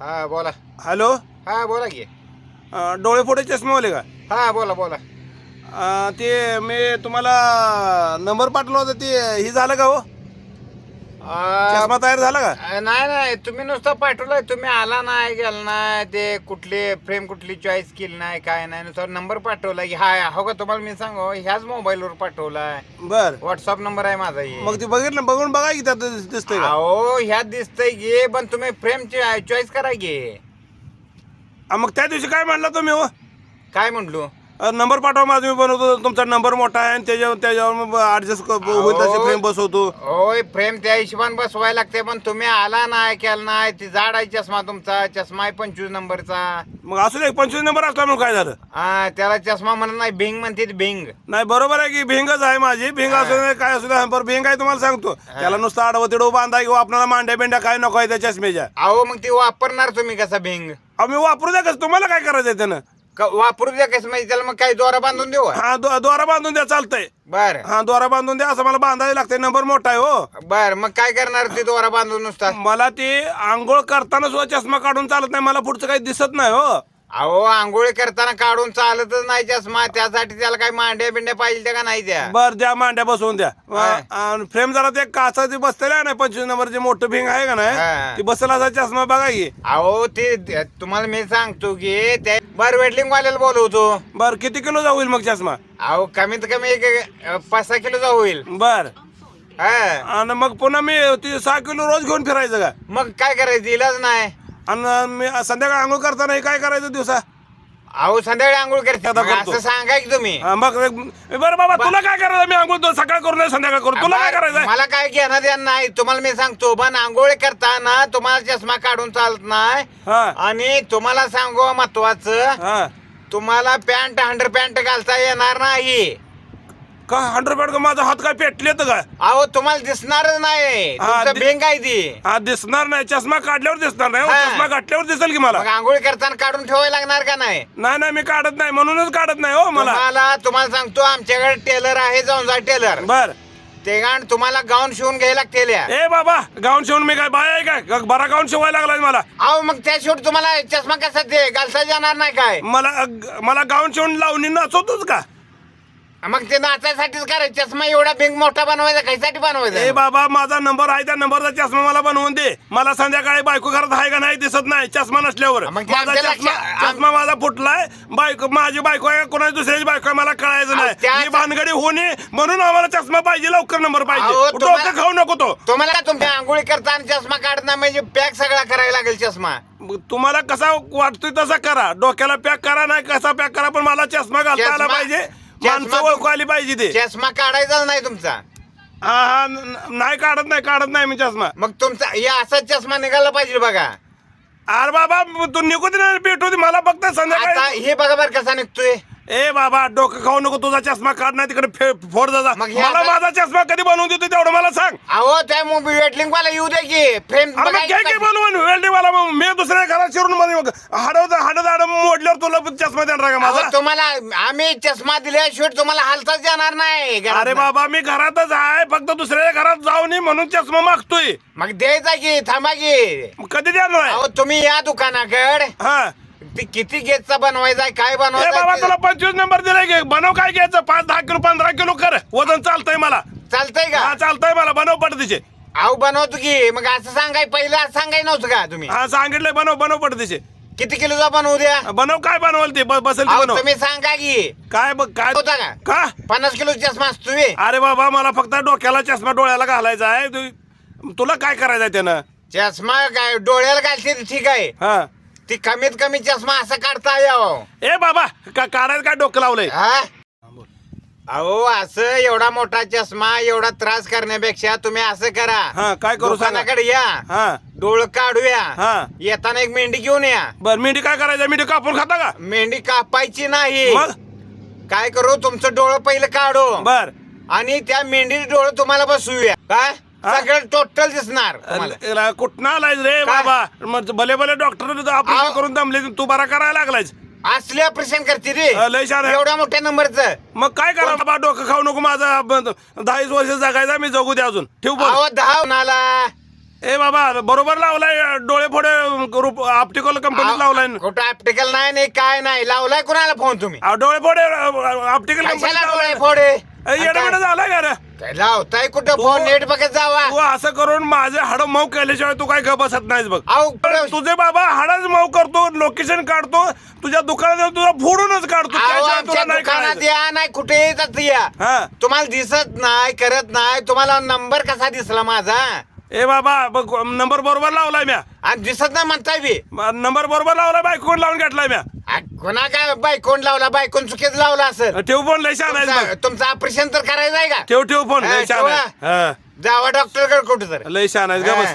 हा बोला. हॅलो? हा बोला की. डोळे फोडे चष्मावाले का? हा बोला बोला. अं, ते मी तुम्हाला नंबर पाठवला होता ते हे झालं का हो? आ, चष्मा तयार झाला का? नाही नाही. तुम्ही नुसतं पाठवलंय. तुम्ही आला नाही गेला नाही. ते कुठली फ्रेम कुठली चॉईस केली नाही काय नाही. नुसतं नंबर पाठवला की हा हो का? तुम्हाला मी सांगू ह्याच मोबाईलवर पाठवलाय. बर. व्हॉट्सअप नंबर आहे माझा हे मग ते बघितलं बघून बघा की त्यात दिस- दिसतंय का? अहो ह्यात दिसतंय गे पण तुम्ही फ्रेम चॉईस करा गे मग त्या दिवशी काय म्हणला तुम्ही हो? काय म्हंटलो? अं, नंबर पाठवा माझा मी बनवतो तुमचा नंबर मोठा आहे आणि त्याच्यावर त्याच्यावर ऍडजस्ट होईल तसे अहो. फ्रेम बसवतो. होय फ्रेम त्या हिशोबाने बसवायला लागते पण तुम्ही आला नाही केला नाही ती जाड आहे चष्मा तुमचा चष्मा आहे पंचवीस नंबरचा. मग असू दे पंचवीस नंबर असला म्हणून काय झालं? हा त्याला चष्मा म्हणत नाही भिंग म्हणते ती भिंग नाही बरोबर आहे की भिंगच आहे माझी भिंग असू दे काय असू दे बरं भिंग आहे तुम्हाला सांगतो. त्याला नुसतं आडवं तिडवं बांधा किंवा आपल्याला मांड्या बिंड्या काय नको आहे त्या चष्मेच्या अहो मग ती वापरणार तुम्ही कसा भिंग आम्ही वापरू द्या कसं तुम्हाला काय करायचंय त्यानं? क- वापरू द्या कसं म्हणजे त्याला मग काही दोरा बांधून देऊ? हा दो- दोरा बांधून द्या चालतंय. बर. हा दोरा बांधून द्या असं मला बांधायला लागतंय नंबर मोठा आहे हो. बर मग काय करणार ती दोरा बांधून नुसता? मला ती आंघोळ करताना सुद्धा चष्मा काढून चालत नाही मला पुढचं काही दिसत नाही हो. अहो आंघोळी करताना काढून चालतच नाही चष्मा त्यासाठी त्याला काही मांड्या बिंड्या पाहिजे त्या का नाही त्या? बर द्या मांड्या बसवून द्या. काय? फ्रेम जरा ते काचाची बसलेलं आहे ना पंचवीस नंबरचे मोठं भिंग आहे का हा. नाही ती बसला असा चष्मा बघा की. अहो ते ते- तुम्हाला मी सांगतो की ते बर वेटलिंग वाल्याला बोलवतो. बर किती किलो होईल मग चष्मा? अहो कमीत कमी एक अ, पाच सहा किलोचा होईल. बर. हा. आणि मग पुन्हा मी ती सहा किलो रोज घेऊन फिरायचं का? मग काय करायचं इलाज नाही. आणि मी संध्याकाळी आंघोळ करताना हे काय करायचं दिवसा? अहो संध्याकाळी आंघोळ करते आता करतो. असं सांगा की तुम्ही. हा, मग एक- बरं बाबा तुला काय करायचं? मी आंघोळ तो सकाळ करू नाही संध्याकाळ करू तुला काय करायचं मला काय घेणं द्या नाही. तुम्हाला मी सांगतो पण आंघोळ करताना तुम्हाला चष्मा काढून चालत नाही. हा. आणि तुम्हाला सांगू महत्वाचं हा. तुम्हाला पॅन्ट हंड्रेड पॅन्ट घालता येणार नाही. का हंड्रेड पॅड माझा हात काय पेटले तर काय अहो तुम्हाला दिसणारच नाही. हा, तुमचं दि- आहे ती. हा दिसणार नाही. चष्मा काढल्यावर दिसणार नाही. हो. हा. चष्मा घातल्यावर दिसेल की मला? मग आंघोळ करताना काढून ठेवायला लागणार का नाही? नाही नाही मी काढत नाही. म्हणूनच काढत नाही हो मला. तुम्हाला तुम्हाला सांगतो आमच्याकडे टेलर आहे जाऊन जा टेलर. बर. ते गाण तुम्हाला गाऊन शिवून घ्यायला लागतील या. ए बाबा गाऊन शिवून मी काय बाय आहे काय? ग- बरा गाऊन शिवायला लागलाय मला. अहो मग त्या शेवट तुम्हाला चष्मा कसा ते घालता जाणार नाही काय? मला मला गाऊन शिवून लावणी नाचवतोच का? मग ते नाचायसाठीच करायचं. चष्मा एवढा बिंग मोठा बनवायचा कशासाठी ए बनवायचा बाबा माझा नंबर आहे त्या नंबरचा चष्मा मला बनवून दे. मला संध्याकाळी बायको घरात आहे का नाही दिसत नाही चष्मा नसल्यावर. मग ते माझा आमच्या चष्मा लक्षात- आम- चष्मा माझा फुटलाय. बायको माझी बायको आहे कोणाची दुसऱ्याची बायको आहे मला कळायचं नाही. त्या- मी भानगडी होणे म्हणून आम्हाला चष्मा पाहिजे लवकर नंबर अहो, पाहिजे डोकं खाऊ नको तो. तुम्हाला तुमच्या आंघोळी करताना चष्मा काढत म्हणजे पॅक सगळा करायला लागेल चष्मा. मग तुम्हाला कसा वाटतोय तसा करा. डोक्याला पॅक करा नाही कसा पॅक करा पण मला चष्मा घालता आला चष्मा- पाहिजे. माणसं ओळखू आली पाहिजे ते. चष्मा काढायचाच नाही तुमचा. हा हा न- न- नाही काढत नाही काढत नाही मी चष्मा. मग तुमचा या असाच चष्मा निघाला पाहिजे बघा. अरे बाबा तू निघू दे ना भेटू दे मला फक्त आता संध्याकाळी हे बघा बरं कसा निघतोय. ए बाबा डोकं खाऊ नको तुझा चष्मा काढ नाही तिकडे फोड जा मग हे मला आता- माझा चष्मा कधी बनवून देतो तेवढं मला सांग. अहो त्या मोबाईल वेटलिंग वाला येऊ दे की. फ्रेम अरे मग घे की बनवून वेल्डिंग वाला मग. मी दुसऱ्या घरात शिरून मध्ये मग हाडव हाडत हाड मोडल्यावर तुला चष्मा देणार का माझा? तुम्हाला आम्ही चष्मा दिल्याशिवाय तुम्हाला हालताच येणार नाही घरातनं. अरे बाबा मी घरातच आहे. फक्त दुसऱ्या घरात जाऊ नये म्हणून चष्मा मागतोय. मग द्यायचा की थांबा की. मग कधी देणार आहे? अहो तुम्ही या दुकानाकडे. हा. ती किती गेटचा बनवायचा आहे, काय ए बाबा बनवायचा तुला पंचवीस नंबर दिलाय की बनव काय घ्यायचं? पाच दहा किलो पंधरा किलो कर. वजन चालतंय मला. चालतंय हा का चालतंय मला. बनव पडतीचे अहो बनवतो की. मग असं सांगाय पहिलं असं सांगाय नव्हतं का तुम्ही? हा सांगितलंय बनव बनव पडतीचे किती किलोचा बनवू द्या? बनव काय बनवल ते? ब- बसेल ते अहो बनव. तुम्ही सांगा की. काय बघ काय होता का? का? पन्नास किलो चष्मा असतो बे. अरे बाबा मला फक्त डोक्याला चष्मा डोळ्याला घालायचा आहे. तू- तुला काय करायचंय त्यानं? चष्मा काय डोळ्याला घालते ते ठीक आहे. हा. ती कमीत कमी चष्मा असं काढता यावं. ए बाबा का काढायला काय डोकं लावलंय? हा? अहो असं एवढा मोठा चष्मा एवढा त्रास करण्यापेक्षा तुम्ही असं करा. हा, काय करू सांगा? दुकानाकडे या. हा. डोळ काढूया. हा. येताना एक मेंढी घेऊन या. बर मेंढी काय करायचं? मेंढी कापून खाता का? मेंढी कापायची नाही. मग? काय करू? तुमचं डोळं पहिलं काढू. बर. आणि त्या मेंढी डोळं तुम्हाला बसवूया. काय? सगळं टोटल दिसणार तुम्हाला. अरे, कुठनं रे काय? बाबा? मग भले भले डॉक्टर ऑपरेशन आव. करून दमले तू बरा करायला लागलायच असले ऑपरेशन करते रे. अ, लय छान आहे. एवढ्या मोठ्या नंबरचं मग काय करा बाबा डोकं खाऊ नको माझा दहावीस वर्ष जगायचा मी जगू दे अजून. ठेव अहो दहा नाला ए बाबा बरोबर लावलाय डोळे फोडे ऑप्टिकल कंपनीत लावलाय. कुठं ऑप्टिकल नाही नाही काय नाही लावलाय कुणाला फोन तुम्ही? अहो, डोळे फोडे ऑप्टिकल कंपनीत कशाला लावलाय डोळे फोडे? येडा झालाय का रे? काय लावताय कुठं? फोन नेट बघत जावा. तू असं करून माझे हाड मऊ केल्याशिवाय तू काय गप बसत नाहीस बघ. अहो, तुझे बाबा हाडच मऊ करतो लोकेशन काढतो तुझ्या दुकानात जाऊन तुझा फोडूनच काढतो अहो, त्याशिवाय तुला आमच्या नाही दुकानात कळायचं. या नाही कुठे येतात या. हा. तुम्हाला दिसत नाही करत नाही तुम्हाला नंबर कसा दिसला माझा? ए बाबा बघ नंबर बरोबर लावलाय म्या. आणि दिसत नाही म्हणताय बी. म- नंबर बरोबर लावलाय बायकोन लावून घेतलाय म्या. आ, कोणा काय बायकोन लावला बायकोन चुकीच लावला असं ठेव फोन लय छान आहे तुमचं ऑपरेशन तर करायचं आहे का? ठेव ठेव फोन हा, लय छान ठेवा. आहे हा. जावा डॉक्टरकडे कुठे तर लय छान आहे ग बस.